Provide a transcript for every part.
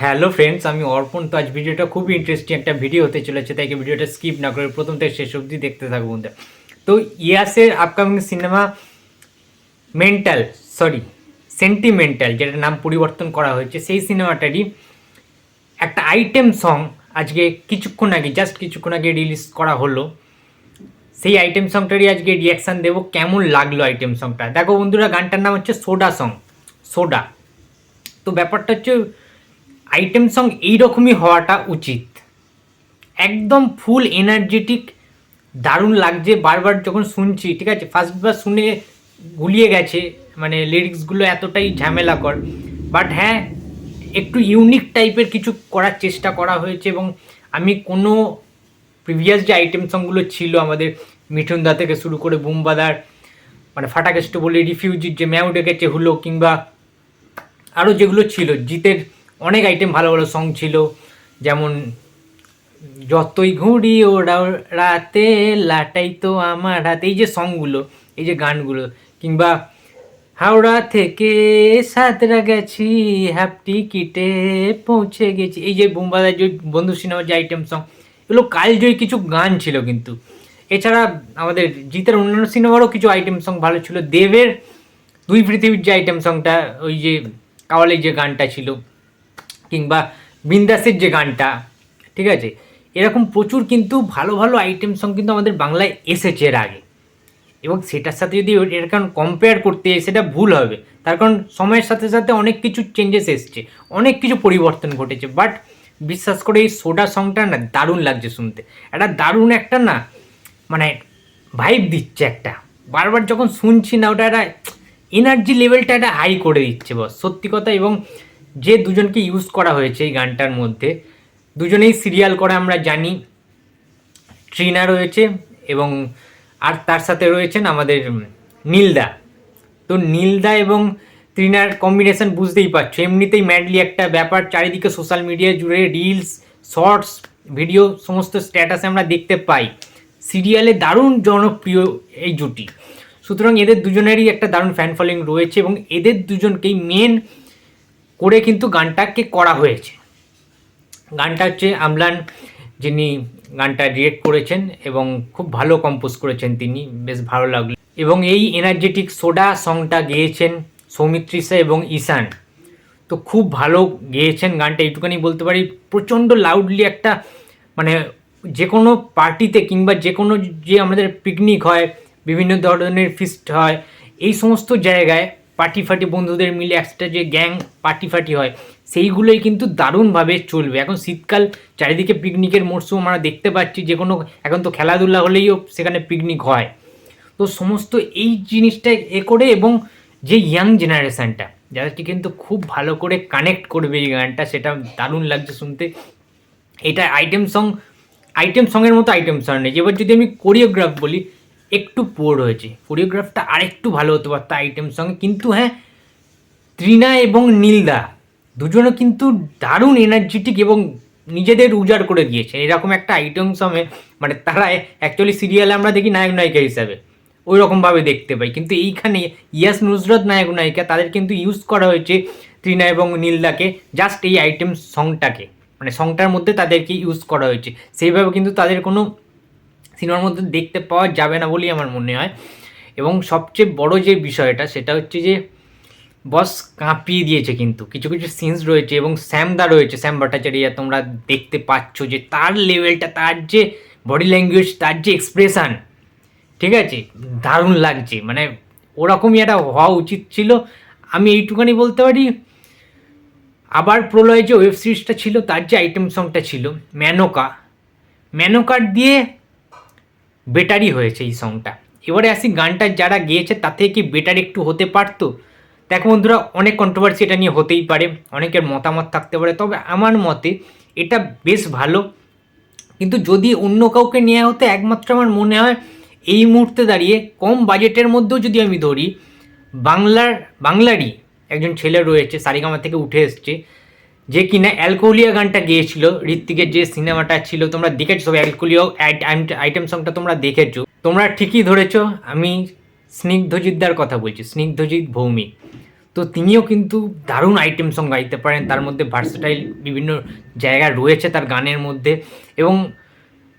Hello friends আমি অর্পণ। তো আজ ভিডিওটা খুবই ইন্টারেস্টিং একটা ভিডিও হতে চলেছে, তাই ভিডিওটা স্কিপ না করে প্রথম থেকে শেষ অবধি দেখতে থাকব বন্ধুরা। তো ইয়াসের upcoming cinema mental sorry sentimental যেটার নাম পরিবর্তন করা হয়েছে, সেই সিনেমাটারই একটা আইটেম সং আজকে কিছুক্ষণ আগে জাস্ট কিছুক্ষণ আগে রিলিজ করা হলো। সেই আইটেম সংটারই আজকে রিয়াকশান দেবো, কেমন লাগল আইটেম সংটা দেখো বন্ধুরা, গানটার নাম হচ্ছে সোডা সং সোডা তো ব্যাপারটা হচ্ছে আইটেম সং এইরকমই হওয়াটা উচিত। একদম ফুল এনার্জেটিক, দারুণ লাগছে। বারবার যখন শুনছি, ঠিক আছে, ফার্স্টবার শুনে গুলিয়ে গেছে মানে লিরিক্সগুলো এতটাই ঝামেলাকর। বাট হ্যাঁ একটু ইউনিক টাইপের কিছু করার চেষ্টা করা হয়েছে এবং আমি কোনো প্রিভিয়াস যে আইটেম সংগুলো ছিল, আমাদের মিঠুন দা থেকে শুরু করে বুমবাদার মানে ফাটাকেষ্ট বলে, রিফিউজির যে ম্যাও ডেকেছে, হলো কিংবা আরও যেগুলো ছিল, জিতের অনেক আইটেম ভালো ভালো সং ছিল। যেমন, যতই ঘুড়ি ওড়াও, রাতে লাটাই তো আমার হাতে। এই যে সংগুলো এই যে গানগুলো, কিংবা, হাওড়া থেকে সাতরা গেছি হাফ টিকিটে পৌঁছে গেছি। এই যে বোম্বাদার যে বন্ধু সিনেমার যে আইটেম সং এগুলো কালজয়ী কিছু গান ছিল কিন্তু। এছাড়া আমাদের জিতের অন্যান্য সিনেমারও কিছু আইটেম সং ভালো ছিল। দেবের, দুই পৃথিবীর যে আইটেম সংটা ওই যে, কাওয়ালের যে গানটা ছিল। কিংবা বিন্দাসের যে গানটা, ঠিক আছে? এরকম প্রচুর কিন্তু ভালো ভালো আইটেম সং কিন্তু আমাদের বাংলায় এসেছে এর আগে। এবং সেটার সাথে যদি এর কারণ কম্পেয়ার করতে সেটা ভুল হবে। তার কারণ সময়ের সাথে সাথে অনেক কিছু চেঞ্জেস এসছে, অনেক কিছু পরিবর্তন ঘটেছে। বাট বিশ্বাস করে এই সোডা সংটা না দারুণ লাগছে শুনতে। একটা দারুণ একটা না মানে ভাইব দিচ্ছে একটা। বারবার যখন শুনছি না, ওটা একটা এনার্জি লেভেলটা একটা হাই করে দিচ্ছে বস। সত্যি কথা এবং যে দুজনকে ইউজ করা হয়েছে এই গানটার মধ্যে, দুজনেই সিরিয়াল করে আমরা জানি। ট্রিনা রয়েছে এবং আর তার সাথে রয়েছেন আমাদের নীলদা। তো নীলদা এবং ত্রিনার কম্বিনেশন বুঝতেই পারছ। এমনিতেই ম্যাডলি একটা ব্যাপার, চারিদিকে সোশ্যাল মিডিয়া জুড়ে রিলস শর্টস ভিডিও সমস্ত স্ট্যাটাসে আমরা দেখতে পাই। সিরিয়ালে দারুণ জনপ্রিয় এই জুটি। সুতরাং এদের দুজনেরই একটা দারুণ ফ্যান ফলোয়িং রয়েছে এবং এদের দুজনকেই মেন করে কিন্তু গানটাকে করা হয়েছে। গানটা হচ্ছে আমলান যিনি গানটা ডিরেক্ট করেছেন এবং খুব ভালো কম্পোজ করেছেন তিনি, বেশ ভালো লাগল। এবং এই এনার্জেটিক সোডা সংটা গেয়েছেন সৌমিত্রিষা এবং ঈশান। তো খুব ভালো গেয়েছেন গানটা, এইটুখানি বলতে পারি, প্রচণ্ড লাউডলি একটা মানে যে কোনো পার্টিতে কিংবা যে কোনো যে আমাদের পিকনিক হয়, বিভিন্ন ধরনের ফিস্ট হয়, এই সমস্ত জায়গায় পার্টি ফাটি বন্ধুদের মিলে একসাথে যে গ্যাং পার্টি ফাটি হয়, সেইগুলোই কিন্তু দারুণভাবে চলবে। এখন শীতকাল, চারিদিকে পিকনিকের মরশুম, আমরা দেখতে পাচ্ছি যে কোনো, এখন তো খেলাধুলা হলেইও সেখানে পিকনিক হয়। তো সমস্ত এই জিনিসটা এ করে এবং যে ইয়াং জেনারেশানটা যাদেরকে কিন্তু খুব ভালো করে কানেক্ট করবে এই গানটা, সেটা দারুণ লাগছে শুনতে। এটা আইটেম সং আইটেম সঙের মতো আইটেম সং নেই। এবার যদি আমি কোরিওগ্রাফ বলি একটু পোর হয়েছে। কোরিওগ্রাফটা আরেকটু ভালো হতে পারতো আইটেম সঙ্গে। কিন্তু হ্যাঁ ত্রিনা এবং নীলদা দুজনও কিন্তু দারুণ এনার্জেটিক এবং নিজেদের উজাড় করে দিয়েছে। এরকম একটা আইটেম সঙ্গে মানে তারা অ্যাকচুয়ালি সিরিয়ালে আমরা দেখি নায়ক নায়িকা হিসাবে। ওই রকমভাবে দেখতে পাই। কিন্তু এইখানে ইয়াস নুসরত নায়ক নায়িকা, তাদের কিন্তু ইউজ করা হয়েছে ত্রিনা এবং নীলদাকে জাস্ট এই আইটেম সংটাকে মানে সংটার মধ্যে তাদেরকে ইউজ করা হয়েছে। সেইভাবে কিন্তু তাদের কোনো সিনেমার মধ্যে দেখতে পাওয়া যাবে না বলেই আমার মনে হয়। এবং সবচেয়ে বড় যে বিষয়টা, সেটা হচ্ছে যে, বস কাঁপিয়ে দিয়েছে কিন্তু। কিছু কিছু সিনস রয়েছে এবং স্যামদা রয়েছে, স্যাম ভট্টাচার্য, তোমরা দেখতে পাচ্ছ যে তার লেভেলটা তার যে বডি ল্যাঙ্গুয়েজ তার যে এক্সপ্রেশান ঠিক আছে? দারুণ লাগছে। মানে ওরকমই একটা হওয়া উচিত ছিল। আমি এইটুখানি বলতে পারি, আবার প্রলয় যে ওয়েব সিরিজটা ছিল, তার যে আইটেম সংটা ছিল ম্যানোকা ম্যানোকার দিয়ে বেটারই হয়েছে এই সংটা এবারে আসি গানটা যারা গেয়েছে থেকে কি বেটার একটু হতে পারতো। দেখো বন্ধুরা, অনেক কন্ট্রোভার্সি এটা নিয়ে হতেই পারে, অনেকের মতামত থাকতে পারে, তবে আমার মতে এটা বেশ ভালো। কিন্তু যদি অন্য কাউকে নেওয়া হতো, একমাত্র আমার মনে হয় এই মুহূর্তে দাঁড়িয়ে কম বাজেটের মধ্যেও যদি আমি ধরি, বাংলার, বাংলারই একজন ছেলে রয়েছে, সারিগামা থেকে উঠে এসছে যে কিনা অ্যালকোহলিয়া গানটা গেয়েছিল ঋত্বিকের যে সিনেমাটা ছিল, তোমরা দেখেছ সব অ্যালকোহলিয়া আইটেম সংটা তোমরা দেখেছ। তোমরা ঠিকই ধরেছো, আমি স্নিগ্ধজিৎদার কথা বলছি, স্নিগ্ধজিৎ ভৌমিক। তো তিনিও কিন্তু দারুণ আইটেম সং গাইতে পারেন, তার মধ্যে ভার্সেটাইল বিভিন্ন জায়গা রয়েছে তার গানের মধ্যে। এবং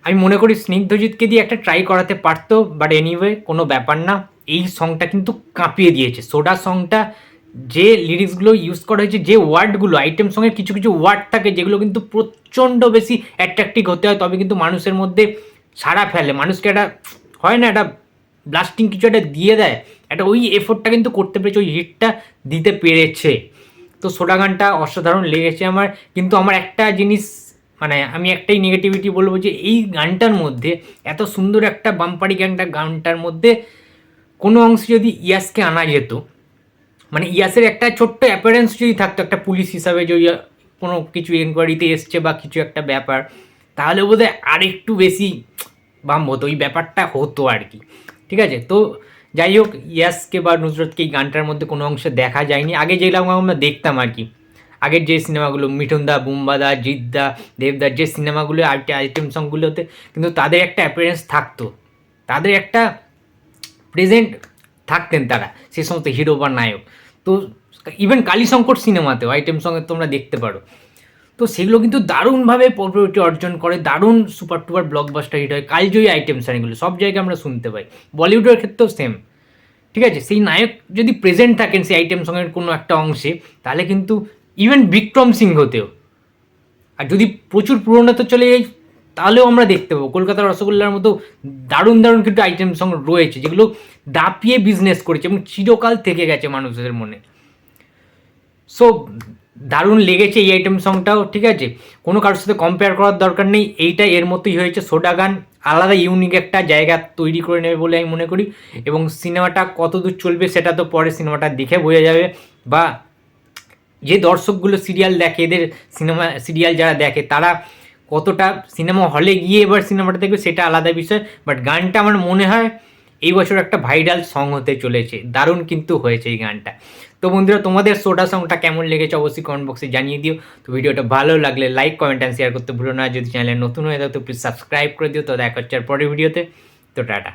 আমি মনে করি স্নিগ্ধজিৎকে দিয়ে একটা ট্রাই করাতে পারতো বাট এনিওয়ে কোনো ব্যাপার না। এই সংটা কিন্তু কাঁপিয়ে দিয়েছে। সোডা সংটা যে লিরিক্সগুলো ইউজ করা হয়েছে, যে ওয়ার্ডগুলো আইটেম সঙ্গে কিছু কিছু ওয়ার্ড থাকে যেগুলো কিন্তু প্রচণ্ড বেশি অ্যাট্রাকটিভ হতে হয়, তবে কিন্তু মানুষের মধ্যে সাড়া ফেলে। মানুষকে একটা, হয় না, একটা ব্লাস্টিং কিছু একটা দিয়ে দেয়। একটা ওই এফোর্টটা কিন্তু করতে পেরেছে, ওই হিটটা দিতে পেরেছে। তো সোডা গানটা অসাধারণ লেগেছে আমার। কিন্তু আমার একটা জিনিস মানে আমি একটাই নেগেটিভিটি বলব যে এই গানটার মধ্যে, এত সুন্দর একটা বাম্পারি গানটা, গানটার মধ্যে কোনো অংশে যদি ইয়াসকে আনা যেত মানে ইয়াসের একটা ছোট্ট অ্যাপারেন্স যদি থাকতো, একটা পুলিশ হিসাবে যদি কোনো কিছু এনকোয়ারিতে এসছে বা কিছু একটা ব্যাপার, তাহলে বোধহয় আর একটু বেশি বাম হতো, ওই ব্যাপারটা হতো আর কি। ঠিক আছে? তো যাই হোক, ইয়াসকে বা নুসরতকে এই গানটার মধ্যে কোনো অংশে দেখা যায়নি। আগে যেগুলো আমরা দেখতাম আর কি, আগের যে সিনেমাগুলো মিঠুনদা, বুম্বাদা, জিদ্দা দেবদার যে সিনেমাগুলো আইটেম সংগুলোতে কিন্তু তাদের একটা অ্যাপিয়ারেন্স থাকতো। তাদের একটা প্রেজেন্ট থাকতেন তারা। সে সমস্ত হিরো বা নায়ক। তো ইভেন কালীশঙ্কর সিনেমাতেও আইটেম সঙ্গে তোমরা দেখতে পারো। তো সেগুলো কিন্তু দারুণভাবে পপুলারিটি অর্জন করে, দারুণ সুপার টুপার ব্লকবাস্টার হিট হয়। কালজয়ী আইটেম সান এগুলো সব জায়গায় আমরা শুনতে পাই। বলিউডের ক্ষেত্রেও সেম ঠিক আছে? সেই নায়ক যদি প্রেজেন্ট থাকেন সেই আইটেম সঙ্গের কোনো একটা অংশে, তাহলে কিন্তু ইভেন বিক্রম সিংহতেও। আর যদি প্রচুর পুরোনো তো চলে যাই তাহলেও আমরা দেখতে পাবো। কলকাতার রসগোল্লার মতো দারুণ দারুণ কিন্তু আইটেম সং রয়েছে, যেগুলো দাপিয়ে বিজনেস করেছে এবং চিরকাল থেকে গেছে মানুষদের মনে। সো দারুণ লেগেছে এই আইটেম সংটাও ঠিক আছে? কোনো কারোর সাথে কম্পেয়ার করার দরকার নেই, এইটা এর মতোই হয়েছে সোডা গান, আলাদা ইউনিক একটা জায়গা তৈরি করে নেবে বলে আমি মনে করি এবং সিনেমাটা কত দূর চলবে সেটা তো পরে সিনেমাটা দেখে বোঝা যাবে বা যে দর্শকগুলো সিরিয়াল দেখে, এদের সিনেমা সিরিয়াল যারা দেখে, তারা কতটা সিনেমা হলে গিয়ে এবার সিনেমাটা দেখবে সেটা আলাদা বিষয় বাট গানটা আমার মনে হয় এই বছর একটা ভাইরাল সং হতে চলেছে, দারুণ কিন্তু হয়েছে এই গানটা। তো বন্ধুরা, তোমাদের সোডা সংটা কেমন লেগেছে অবশ্যই কমেন্ট বক্সে জানিয়ে দিও। তো ভিডিওটা ভালো লাগলে লাইক কমেন্ট অ্যান্ড শেয়ার করতে ভুলো না। যদি চ্যানেলে নতুন হয়ে থাকো, তো প্লিজ সাবস্ক্রাইব করে দিও। তো দেখা হচ্ছে আর পরের ভিডিওতে তো টাটা।